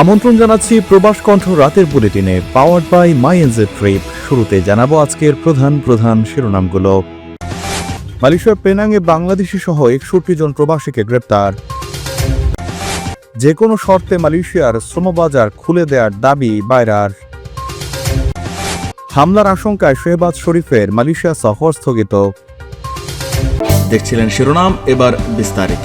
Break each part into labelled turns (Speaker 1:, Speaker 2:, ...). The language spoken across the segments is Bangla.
Speaker 1: আমন্ত্রণ জানাচ্ছি প্রবাস কণ্ঠ রাতের বুলেটিনে powered by my NJ trip শুরুতে জানাব আজকের প্রধান প্রধান শিরোনামগুলো। মালয়েশিয়ার পেনাংয়ে বাংলাদেশি সহ একষট্টি জন প্রবাসীকে গ্রেপ্তার। যে কোনো শর্তে মালয়েশিয়ার শ্রমবাজার খুলে দেওয়ার দাবি বাইরার। হামলার আশঙ্কায় শেহবাজ শরীফের মালয়েশিয়া সফর স্থগিত।
Speaker 2: দেখছিলেন শিরোনাম, এবার বিস্তারিত।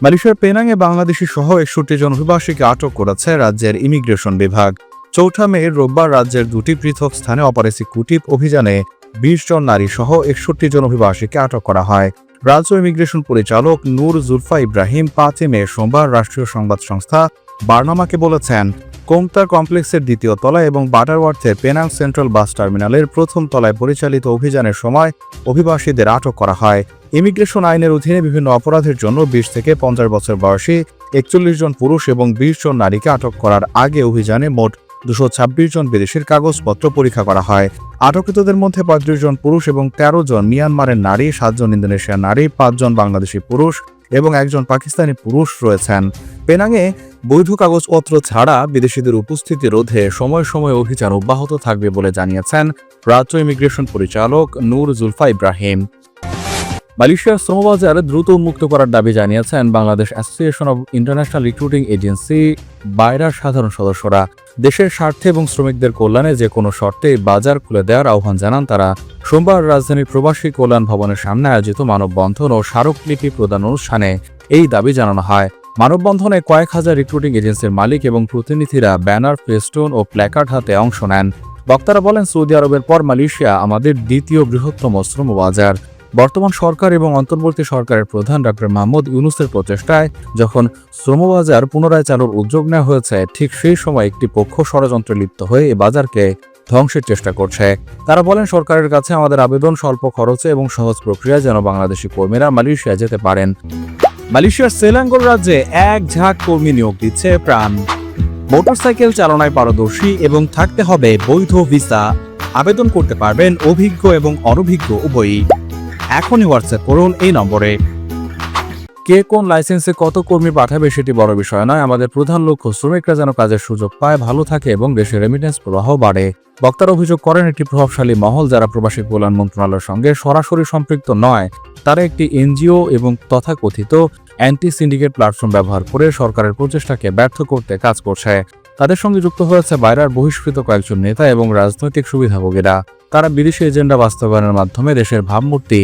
Speaker 1: মালয়েশিয়ার পেনাংয়ে বাংলাদেশি সহ একষট্টি জন অভিবাসীকে আটক করেছে রাজ্যের ইমিগ্রেশন বিভাগ। চৌঠা মে, রোববার রাজ্যের দুটি পৃথক স্থানে অপারেসি কুটিপ অভিযানে বিশ জন নারী সহ একষট্টি জন অভিবাসীকে আটক করা হয়। রাজ্য ইমিগ্রেশন পরিচালক নূর জুলফা ইব্রাহিম পাঁচই মে সোমবার রাষ্ট্রীয় সংবাদ সংস্থা বার্নামাকে বলেছেন কোমতার কমপ্লেক্সের দ্বিতীয় তলায় এবং বাটারওয়ার্থের পেনাং সেন্ট্রাল বাস টার্মিনালের প্রথম তলায় পরিচালিত অভিযানের সময় অভিবাসীদের আটক করা হয়। ইমিগ্রেশন আইনের অধীনে বিভিন্ন অপরাধের জন্য বিশ থেকে পঞ্চাশ বছর বয়সী একচল্লিশ জন পুরুষ এবং বিশ জন নারীকে আটক করার আগে অভিযানে মোট দুশো ছাব্বিশ জন বিদেশির কাগজপত্র পরীক্ষা করা হয়। আটককৃতদের মধ্যে পঁয়ত্রিশ জন পুরুষ এবং তেরো জন মিয়ানমারের নারী সাতজন ইন্দোনেশিয়ার নারী পাঁচজন বাংলাদেশি পুরুষ এবং একজন পাকিস্তানি পুরুষ রয়েছেন। পেনাংয়ে বৈধ কাগজপত্র ছাড়া বিদেশিদের উপস্থিতি রোধে সময় সময় অভিযান অব্যাহত থাকবে বলে জানিয়েছেন রাজ্য ইমিগ্রেশন পরিচালক নূর জুলফা ইব্রাহিম। মালয়েশিয়ার শ্রমবাজার দ্রুত মুক্ত করার দাবি জানিয়েছেন Bangladesh association of international recruiting agency, বাইরার সাধারণ সদস্যরা। দেশের স্বার্থে এবং শ্রমিকদের কল্যাণে যে কোনো শর্তে বাজার খুলে দেওয়ার আহ্বান জানান তারা। সোমবার রাজধানীর প্রবাসী কল্যাণ ভবনের সামনে আয়োজিত মানববন্ধন ও স্মারকলিপি প্রদান অনুষ্ঠানে এই দাবি জানানো হয়। মানববন্ধনে কয়েক হাজার রিক্রুটিং এজেন্সির মালিক এবং প্রতিনিধিরা ব্যানার ফেস্টুন ও প্ল্যাকার্ড হাতে অংশ নেন। বক্তারা বলেন, সৌদি আরবের পর মালয়েশিয়া আমাদের দ্বিতীয় বৃহত্তম শ্রমবাজার। বর্তমান সরকার এবং অন্তর্বর্তী সরকারের প্রধান ডক্টর মাহমুদ ইউনুসের প্রচেষ্টায় যখন শ্রমবাজার পুনরায় চালুর উদ্যোগ নেওয়া হয়েছে, ঠিক সেই সময় একটি পক্ষ ষড়যন্ত্রে লিপ্ত হয়ে এ বাজারকে ধ্বংসের চেষ্টা করছে। তারা বলেন, সরকারের কাছে আমাদের আবেদন স্বল্প খরচে এবং সহজ প্রক্রিয়ায় যেন বাংলাদেশি কর্মীরা মালয়েশিয়া যেতে পারেন। মালয়েশিয়ার সেলাঙ্গোর রাজ্যে এক ঝাঁক কর্মী নিয়োগ দিচ্ছে প্রাণ। মোটরসাইকেল চালনায় পারদর্শী এবং থাকতে হবে বৈধ ভিসা। আবেদন করতে পারবেন অভিজ্ঞ এবং অনভিজ্ঞ উভয়ই। এখনই হোয়াটসঅ্যাপ করুন এই নম্বরে। কে কোন লাইসেন্সে কত কর্মী পাঠাবে সেটি বড় বিষয় নয়। আমাদের প্রধান লক্ষ্য, শ্রমিকরা যেন কাজের সুযোগ পায়, ভালো থাকে এবং দেশে রেমিটেন্স প্রবাহ বাড়ে। বক্তারা অভিযোগ করেন, একটি প্রভাবশালী মহল যারা প্রবাসী কল্যাণ মন্ত্রণালয়ের সঙ্গে সরাসরি সম্পৃক্ত নয়, তারা একটি এনজিও এবং তথাকথিত অ্যান্টি সিন্ডিকেট প্ল্যাটফর্ম ব্যবহার করে সরকারের প্রচেষ্টাকে ব্যর্থ করতে কাজ করছে। তাদের সঙ্গে যুক্ত হয়েছে বাইরার বহিষ্কৃত কয়েকজন নেতা এবং রাজনৈতিক সুবিধাভোগীরা। তারা বিদেশি এজেন্ডা বাস্তবায়নের মাধ্যমে দেশের ভাবমূর্তি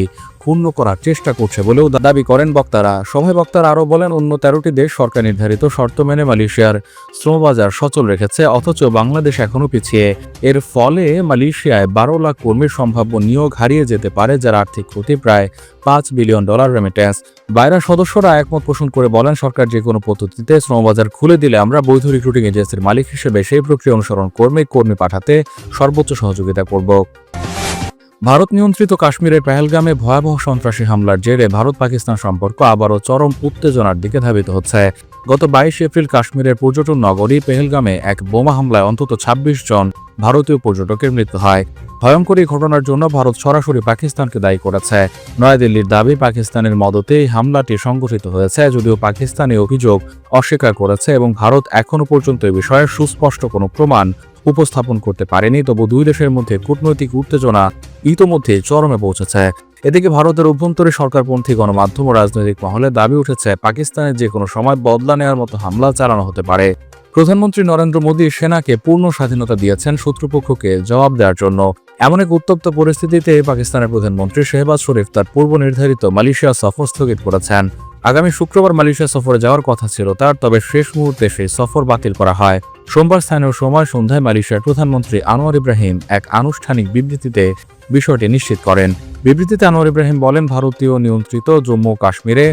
Speaker 1: ক্ষুণ্ণ করার চেষ্টা করছে বলেও দাবি করেন বক্তারা। সভায় বক্তারা আরও বলেন, অন্য তেরোটি দেশ সরকার নির্ধারিত শর্ত মেনে মালয়েশিয়ার শ্রমবাজার সচল রেখেছে, অথচ বাংলাদেশ এখনও পিছিয়ে। এর ফলে মালয়েশিয়ায় বারো লাখ কর্মীর সম্ভাব্য নিয়োগ হারিয়ে যেতে পারে, যার আর্থিক ক্ষতি প্রায় পাঁচ বিলিয়ন ডলার রেমিটেন্স বাইরা সদস্যরা একমত পোষণ করে বলেন, সরকার যে কোনো পদ্ধতিতে শ্রমবাজার খুলে দিলে আমরা বৈধ রিক্রুটিং এজেন্সির মালিক হিসেবে সেই প্রক্রিয়া অনুসরণ কর্মী কর্মী পাঠাতে সর্বোচ্চ সহযোগিতা করব। ভারত নিয়ন্ত্রিত কাশ্মীরের পেহেলগামে ভয়াবহ সন্ত্রাসী হামলার জেরে ভারত পাকিস্তান সম্পর্ক আবারও চরম উত্তেজনার দিকে ধাবিত হচ্ছে। গত বাইশ এপ্রিল কাশ্মীরের পর্যটন নগরী পেহেলগামে এক বোমা হামলায় অন্তত ২৬ জন ভারতীয় পর্যটকের মৃত্যু হয়। ভয়ঙ্কর এই ঘটনার জন্য ভারত সরাসরি পাকিস্তানকে দায়ী করেছে। নয়াদিল্লির দাবি, পাকিস্তানের মদতে এই হামলাটি সংঘটিত হয়েছে যদিও পাকিস্তান অভিযোগ অস্বীকার করেছে এবং ভারত এখনও পর্যন্ত এ বিষয়ে সুস্পষ্ট কোনো প্রমাণ উপস্থাপন করতে পারেনি, তবু দুই দেশের মধ্যে কূটনৈতিক উত্তেজনা ইতোমধ্যে চরমে পৌঁছেছে। এদিকে ভারতের অভ্যন্তরে সরকারপন্থী গণমাধ্যম ও রাজনৈতিক মহলে দাবি উঠেছে, পাকিস্তানের যে কোনো সময় বদলা নেওয়ার মতো হামলা চালানো হতে পারে। প্রধানমন্ত্রী নরেন্দ্র মোদী সেনাকে পূর্ণ স্বাধীনতা দিয়েছেন শত্রুপক্ষকে জবাব দেওয়ার জন্য। এমন এক উত্তপ্ত পরিস্থিতিতে পাকিস্তানের প্রধানমন্ত্রী শেহবাজ শরীফ তার পূর্ব নির্ধারিত মালয়েশিয়া সফর স্থগিত করেছেন। আগামী শুক্রবার মালয়েশিয়া সফরে যাওয়ার কথা ছিল তার, তবে শেষ মুহূর্তে সেই সফর বাতিল করা হয়। সোমবার স্থানীয় সময় সন্ধ্যায় মালয়েশিয়ার প্রধানমন্ত্রী আনোয়ার ইব্রাহিম এক আনুষ্ঠানিক বিবৃতিতে বিষয়টি নিশ্চিত করেন। বিবৃতিতে আনোয়ার ইব্রাহিম বলেন, ভারতীয় নিয়ন্ত্রিত জম্মু কাশ্মীরে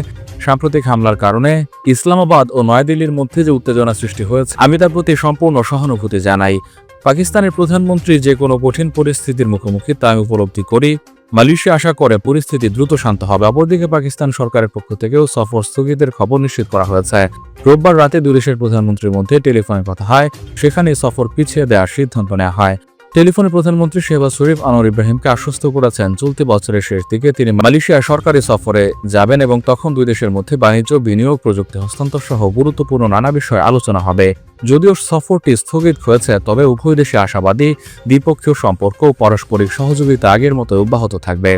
Speaker 1: সাম্প্রতিক হামলার কারণে ইসলামাবাদ ও নয়াদিল্লির মধ্যে যে উত্তেজনা সৃষ্টি হয়েছে, আমি তার প্রতি সম্পূর্ণ সহানুভূতি জানাই। পাকিস্তানের প্রধানমন্ত্রী যে কোনো কঠিন পরিস্থিতির মুখোমুখি তা আমি উপলব্ধি করি। মালয়েশিয়া আশা করে পরিস্থিতি দ্রুত শান্ত হবে। অপরদিকে পাকিস্তান সরকারের পক্ষ থেকেও সফর স্থগিতের খবর নিশ্চিত করা হয়েছে। রোববার রাতে দুই দেশের প্রধানমন্ত্রীর মধ্যে টেলিফোনে কথা হয় সেখানে সফর পিছিয়ে দেওয়ার সিদ্ধান্ত নেওয়া হয়। টেলিফোনে প্রধানমন্ত্রী শেহবাজ শরীফ, আনোয়ার ইব্রাহিমকে আশ্বস্ত করেছেন। চলতি বছরের শেষ দিকে তিনি মালয়েশিয়া সরকারি সফরে যাবেন এবং তখন দুই দেশের মধ্যে বাণিজ্য, বিনিয়োগ, প্রযুক্তি, হস্তান্তর সহ গুরুত্বপূর্ণ নানা বিষয়ে আলোচনা হবে। যদিও সফরটি স্থগিত হয়েছে, তবে উভয় দেশে আশাবাদী দ্বিপক্ষীয় সম্পর্ক ও পারস্পরিক সহযোগিতা আগের মতো অব্যাহত থাকবে।